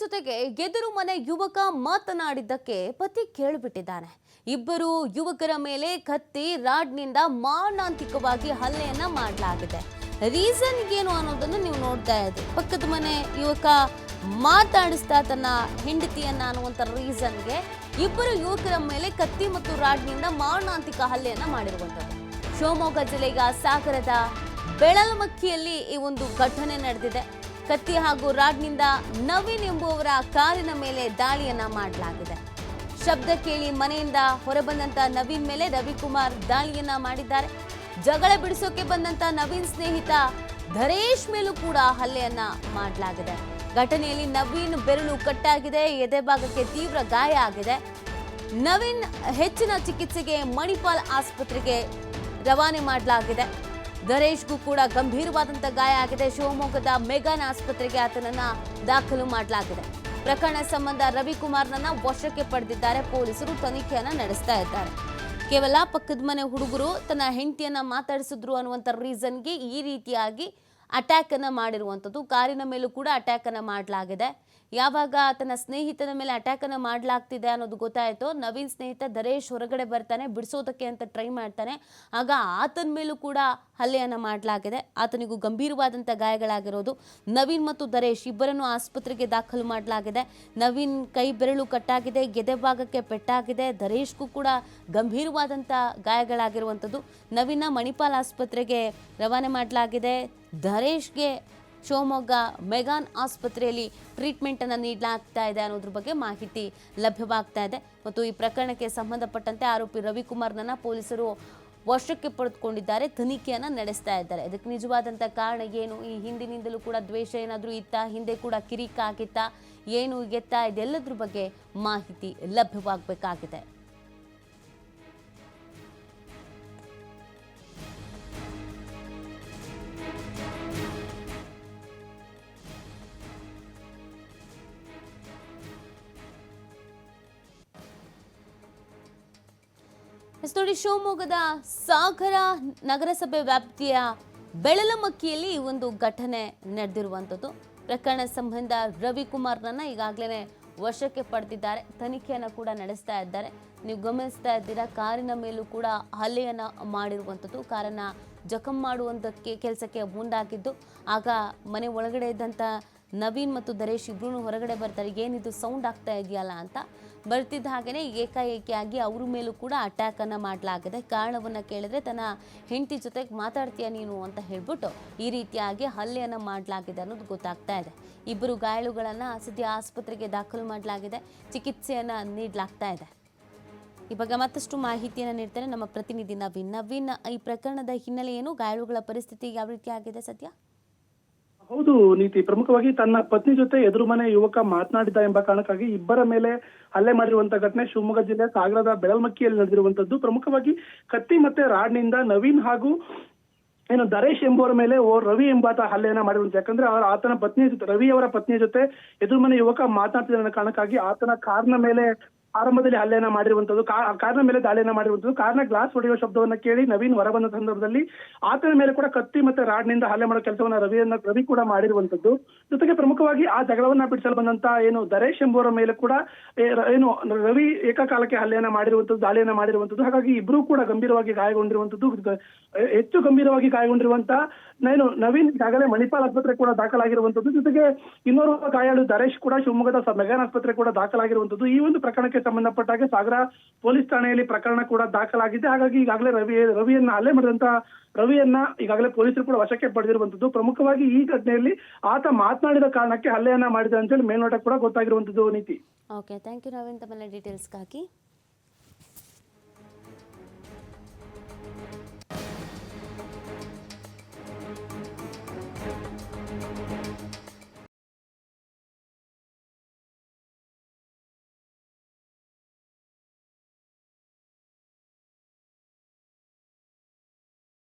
ಜೊತೆಗೆ ಗೆದರು ಮನೆ ಯುವಕ ಮಾತನಾಡಿದ್ದಕ್ಕೆ ಪತಿ ಕೇಳಿಬಿಟ್ಟಿದ್ದಾನೆ. ಇಬ್ಬರು ಯುವಕರ ಮೇಲೆ ಕತ್ತಿ ರಾಡ್ನಿಂದ ಮಾರಣಾಂತಿಕವಾಗಿ ಹಲ್ಲೆಯನ್ನ ಮಾಡಲಾಗಿದೆ. ರೀಸನ್ ಏನು ಅನ್ನೋದನ್ನು ನೀವು ನೋಡ್ತಾ ಇದ್ದೀರಿ ಪಕ್ಕದ ಮನೆ ಯುವಕ ಮಾತಾಡಿಸ್ತಾ ತನ್ನ ಹೆಂಡತಿಯನ್ನ ಅನ್ನುವಂಥ ರೀಸನ್ಗೆ ಇಬ್ಬರು ಯುವಕರ ಮೇಲೆ ಕತ್ತಿ ಮತ್ತು ರಾಡ್ನಿಂದ ಮಾರಣಾಂತಿಕ ಹಲ್ಲೆಯನ್ನ ಮಾಡಿರುವಂಥದ್ದು. ಶಿವಮೊಗ್ಗ ಜಿಲ್ಲೆಯ ಸಾಗರದ ಬೆಳಲಮಕ್ಕಿಯಲ್ಲಿ ಈ ಒಂದು ಘಟನೆ ನಡೆದಿದೆ. ಕತ್ತಿ ಹಾಗೂ ರಾಡ್ನಿಂದ ನವೀನ್ ಎಂಬುವವರ ಕಾರಿನ ಮೇಲೆ ದಾಳಿಯನ್ನ ಮಾಡಲಾಗಿದೆ. ಶಬ್ದ ಕೇಳಿ ಮನೆಯಿಂದ ಹೊರಬಂದಂತ ನವೀನ್ ಮೇಲೆ ರವಿಕುಮಾರ್ ದಾಳಿಯನ್ನ ಮಾಡಿದ್ದಾರೆ. ಜಗಳ ಬಿಡಿಸೋಕೆ ಬಂದಂತ ನವೀನ್ ಸ್ನೇಹಿತ ಧರೇಶ್ ಮೇಲೂ ಕೂಡ ಹಲ್ಲೆಯನ್ನ ಮಾಡಲಾಗಿದೆ. ಘಟನೆಯಲ್ಲಿ ನವೀನ್ ಬೆರಳು ಕಟ್ಟಾಗಿದೆ, ಎದೆ ಭಾಗಕ್ಕೆ ತೀವ್ರ ಗಾಯ ಆಗಿದೆ. ನವೀನ್ ಹೆಚ್ಚಿನ ಚಿಕಿತ್ಸೆಗೆ ಮಣಿಪಾಲ್ ಆಸ್ಪತ್ರೆಗೆ ರವಾನೆ ಮಾಡಲಾಗಿದೆ. ಧರೇಶ್ಗೂ ಕೂಡ ಗಂಭೀರವಾದಂಥ ಗಾಯ ಆಗಿದೆ. ಶಿವಮೊಗ್ಗದ ಮೆಗಾನ್ ಆಸ್ಪತ್ರೆಗೆ ಆತನನ್ನ ದಾಖಲು ಮಾಡಲಾಗಿದೆ. ಪ್ರಕರಣ ಸಂಬಂಧ ರವಿಕುಮಾರ್ನನ್ನ ವಶಕ್ಕೆ ಪಡೆದಿದ್ದಾರೆ. ಪೊಲೀಸರು ತನಿಖೆಯನ್ನ ನಡೆಸ್ತಾ ಇದ್ದಾರೆ. ಕೇವಲ ಪಕ್ಕದ ಮನೆ ಹುಡುಗರು ತನ್ನ ಹೆಂಡತಿಯನ್ನ ಮಾತಾಡಿಸಿದ್ರು ಅನ್ನುವಂಥ ರೀಸನ್ಗೆ ಈ ರೀತಿಯಾಗಿ ಅಟ್ಯಾಕ್ ಅನ್ನ ಮಾಡಿರುವಂಥದ್ದು. ಕಾರಿನ ಮೇಲೂ ಕೂಡ ಅಟ್ಯಾಕನ್ನು ಮಾಡಲಾಗಿದೆ. ಯಾವಾಗ ತನ್ನ ಸ್ನೇಹಿತನ ಮೇಲೆ ಅಟ್ಯಾಕನ್ನು ಮಾಡಲಾಗ್ತಿದೆ ಅನ್ನೋದು ಗೊತ್ತಾಯಿತು, ನವೀನ್ ಸ್ನೇಹಿತ ದರೇಶ್ ಹೊರಗಡೆ ಬರ್ತಾನೆ, ಬಿಡಿಸೋದಕ್ಕೆ ಅಂತ ಟ್ರೈ ಮಾಡ್ತಾನೆ. ಆಗ ಆತನ ಮೇಲೂ ಕೂಡ ಹಲ್ಲೆಯನ್ನ ಮಾಡಲಾಗಿದೆ. ಆತನಿಗೂ ಗಂಭೀರವಾದಂಥ ಗಾಯಗಳಾಗಿರೋದು ನವೀನ್ ಮತ್ತು ದರೇಶ್ ಇಬ್ಬರನ್ನು ಆಸ್ಪತ್ರೆಗೆ ದಾಖಲು ಮಾಡಲಾಗಿದೆ. ನವೀನ್ ಕೈ ಬೆರಳು ಕಟ್ಟಾಗಿದೆ, ಗೆದೆ ಭಾಗಕ್ಕೆ ಪೆಟ್ಟಾಗಿದೆ. ದರೇಶ್ಗೂ ಕೂಡ ಗಂಭೀರವಾದಂಥ ಗಾಯಗಳಾಗಿರುವಂಥದ್ದು. ನವೀನ ಮಣಿಪಾಲ್ ಆಸ್ಪತ್ರೆಗೆ ರವಾನೆ ಮಾಡಲಾಗಿದೆ. ಧರೇಶ್ಗೆ ಶಿವಮೊಗ್ಗ ಮೆಗಾನ್ ಆಸ್ಪತ್ರೆಯಲ್ಲಿ ಟ್ರೀಟ್ಮೆಂಟ್ ಅನ್ನು ನೀಡಲಾಗ್ತಾ ಇದೆ ಅನ್ನೋದ್ರ ಬಗ್ಗೆ ಮಾಹಿತಿ ಲಭ್ಯವಾಗ್ತಾ ಇದೆ. ಮತ್ತು ಈ ಪ್ರಕರಣಕ್ಕೆ ಸಂಬಂಧಪಟ್ಟಂತೆ ಆರೋಪಿ ರವಿಕುಮಾರ್ನನ್ನ ಪೊಲೀಸರು ವಶಕ್ಕೆ ಪಡೆದುಕೊಂಡಿದ್ದಾರೆ, ತನಿಖೆಯನ್ನು ನಡೆಸ್ತಾ ಇದ್ದಾರೆ. ಇದಕ್ಕೆ ನಿಜವಾದಂಥ ಕಾರಣ ಏನು? ಈ ಹಿಂದಿನಿಂದಲೂ ಕೂಡ ದ್ವೇಷ ಏನಾದರೂ ಇತ್ತಾ? ಹಿಂದೆ ಕೂಡ ಕಿರಿಕ ಆಗಿತ್ತಾ? ಏನು ಗೆತ್ತಾ ಇದೆಲ್ಲದ್ರ ಬಗ್ಗೆ ಮಾಹಿತಿ ಲಭ್ಯವಾಗಬೇಕಾಗಿದೆ. ಎಸ್ ನೋಡಿ, ಶಿವಮೊಗ್ಗದ ಸಾಗರ ನಗರಸಭೆ ವ್ಯಾಪ್ತಿಯ ಬೆಳಲಮಕ್ಕಿಯಲ್ಲಿ ಒಂದು ಘಟನೆ ನಡೆದಿರುವಂಥದ್ದು. ಪ್ರಕರಣ ಸಂಬಂಧ ರವಿಕುಮಾರ್ನನ್ನ ಈಗಾಗಲೇ ವಶಕ್ಕೆ ಪಡೆದಿದ್ದಾರೆ. ತನಿಖೆಯನ್ನು ಕೂಡ ನಡೆಸ್ತಾ ಇದ್ದಾರೆ. ನೀವು ಗಮನಿಸ್ತಾ ಇದ್ದೀರಾ, ಕಾರಿನ ಮೇಲೂ ಕೂಡ ಹಲ್ಲೆಯನ್ನು ಮಾಡಿರುವಂಥದ್ದು. ಕಾರನ್ನು ಜಖಂ ಮಾಡುವಂಥಕ್ಕೆ ಕೆಲಸಕ್ಕೆ ಮುಂದಾಗಿದ್ದು. ಆಗ ಮನೆ ಒಳಗಡೆ ಇದ್ದಂಥ ನವೀನ್ ಮತ್ತು ದರೇಶ್ ಇಬ್ರು ಹೊರಗಡೆ ಬರ್ತಾರೆ. ಏನಿದು ಸೌಂಡ್ ಆಗ್ತಾ ಇದೆಯಲ್ಲ ಅಂತ ಬರ್ತಿದ್ದ ಹಾಗೆಯೇ ಏಕಾಏಕಿಯಾಗಿ ಅವ್ರ ಮೇಲೂ ಕೂಡ ಅಟ್ಯಾಕನ್ನು ಮಾಡಲಾಗಿದೆ. ಕಾರಣವನ್ನು ಕೇಳಿದ್ರೆ ತನ್ನ ಹೆಂಡತಿ ಜೊತೆಗೆ ಮಾತಾಡ್ತೀಯ ನೀನು ಅಂತ ಹೇಳ್ಬಿಟ್ಟು ಈ ರೀತಿಯಾಗಿ ಹಲ್ಲೆಯನ್ನು ಮಾಡಲಾಗಿದೆ ಅನ್ನೋದು ಗೊತ್ತಾಗ್ತಾ ಇದೆ. ಇಬ್ಬರು ಗಾಯಾಳುಗಳನ್ನು ಸದ್ಯ ಆಸ್ಪತ್ರೆಗೆ ದಾಖಲು ಮಾಡಲಾಗಿದೆ. ಚಿಕಿತ್ಸೆಯನ್ನು ನೀಡಲಾಗ್ತಾ ಇದೆ. ಈ ಬಗ್ಗೆ ಮತ್ತಷ್ಟು ಮಾಹಿತಿಯನ್ನು ನೀಡ್ತಾರೆ ನಮ್ಮ ಪ್ರತಿನಿಧಿ ನವೀನ್. ನವೀನ್, ಈ ಪ್ರಕರಣದ ಹಿನ್ನೆಲೆ ಏನು ಗಾಯಾಳುಗಳ ಪರಿಸ್ಥಿತಿ ಯಾವ ರೀತಿ ಆಗಿದೆ ಸದ್ಯ? ಹೌದು, ನೀತಿ. ಪ್ರಮುಖವಾಗಿ ತನ್ನ ಪತ್ನಿ ಜೊತೆ ಎದುರು ಮನೆ ಯುವಕ ಮಾತನಾಡಿದ ಎಂಬ ಕಾರಣಕ್ಕಾಗಿ ಇಬ್ಬರ ಮೇಲೆ ಹಲ್ಲೆ ಮಾಡಿರುವಂತಹ ಘಟನೆ ಶಿವಮೊಗ್ಗ ಜಿಲ್ಲೆ ಸಾಗರದ ಬೆಳಲ್ಮಕ್ಕಿಯಲ್ಲಿ ನಡೆದಿರುವಂತದ್ದು. ಪ್ರಮುಖವಾಗಿ ಕತ್ತಿ ಮತ್ತೆ ರಾಡ್ನಿಂದ ನವೀನ್ ಹಾಗೂ ಏನು ದರೇಶ್ ಎಂಬುವರ ಮೇಲೆ ಓ ರವಿ ಎಂಬಾತ ಹಲ್ಲೆಯನ್ನ ಮಾಡಿರುವಂತ. ಯಾಕಂದ್ರೆ ಅವರ ಆತನ ಪತ್ನಿ ಜೊತೆ, ರವಿ ಅವರ ಪತ್ನಿಯ ಜೊತೆ ಎದುರು ಮನೆ ಯುವಕ ಮಾತನಾಡ್ತಿದ್ದ ಕಾರಣಕ್ಕಾಗಿ ಆತನ ಕಾರ್ನ ಮೇಲೆ ಆರಂಭದಲ್ಲಿ ಹಲ್ಲೆಯನ್ನ ಮಾಡಿರುವಂತದ್ದು ಕಾರ್ನ ಮೇಲೆ ದಾಳಿಯನ್ನ ಮಾಡಿರುವಂತದ್ದು, ಕಾರ್ನ ಗ್ಲಾಸ್ ಹೊಡೆಯುವ ಶಬ್ದವನ್ನ ಕೇಳಿ ನವೀನ್ ಹೊರಬಂದ ಸಂದರ್ಭದಲ್ಲಿ ಆತನ ಮೇಲೆ ಕೂಡ ಕತ್ತಿ ಮತ್ತೆ ರಾಡ್ನಿಂದ ಹಲ್ಲೆ ಮಾಡೋ ಕೆಲಸವನ್ನ ರವಿಯನ್ನ, ರವಿ ಕೂಡ ಮಾಡಿರುವಂತದ್ದು. ಜೊತೆಗೆ ಪ್ರಮುಖವಾಗಿ ಆ ಜಗಳವನ್ನ ಬಿಡಿಸಲು ಬಂದಂತ ಏನು ದರೇಶ್ ಎಂಬುವರ ಮೇಲೆ ಕೂಡ ಏನು ರವಿ ಏಕಕಾಲಕ್ಕೆ ಹಲ್ಲೆಯನ್ನ ಮಾಡಿರುವಂತದ್ದು, ದಾಳಿಯನ್ನ ಮಾಡಿರುವಂತದ್ದು, ಹಾಗಾಗಿ ಇಬ್ರು ಕೂಡ ಗಂಭೀರವಾಗಿ ಗಾಯಗೊಂಡಿರುವಂತದ್ದು ಹೆಚ್ಚು ಗಂಭೀರವಾಗಿ ಗಾಯಗೊಂಡಿರುವಂತ ಏನು, ನವೀನ್ ಈಗಾಗಲೇ ಮಣಿಪಾಲ್ ಆಸ್ಪತ್ರೆ ಕೂಡ ದಾಖಲಾಗಿರುವಂತದ್ದು. ಜೊತೆಗೆ ಇನ್ನೋರ್ವ ಗಾಯಾಳು ದರೇಶ್ ಕೂಡ ಶಿವಮೊಗ್ಗದ ಮೆಗಾನ್ ಆಸ್ಪತ್ರೆ ಕೂಡ ದಾಖಲಾಗಿರುವಂತದ್ದು. ಈ ಒಂದು ಪ್ರಕರಣಕ್ಕೆ ಸಂಬಂಧಪಟ್ಟ ಹಾಗೆ ಸಾಗರ ಪೊಲೀಸ್ ಠಾಣೆಯಲ್ಲಿ ಪ್ರಕರಣ ಕೂಡ ದಾಖಲಾಗಿದೆ. ಹಾಗಾಗಿ ಈಗಾಗಲೇ ರವಿ, ರವಿಯನ್ನ ಹಲ್ಲೆ ಮಾಡಿದಂತ ರವಿಯನ್ನ ಈಗಾಗಲೇ ಪೊಲೀಸರು ಕೂಡ ವಶಕ್ಕೆ ಪಡೆದಿರುವಂತದ್ದು. ಪ್ರಮುಖವಾಗಿ ಈ ಘಟನೆಯಲ್ಲಿ ಆತ ಮಾತನಾಡಿದ ಕಾರಣಕ್ಕೆ ಹಲ್ಲೆಯನ್ನ ಮಾಡಿದ ಅಂತೇಳಿ ಮೇಲ್ನೋಟ ಕೂಡ ಗೊತ್ತಾಗಿರುವಂತದ್ದು ನೀತಿ. Okay thank you Naveen. ಡೀಟೇಲ್ಸ್ಗಾಗಿ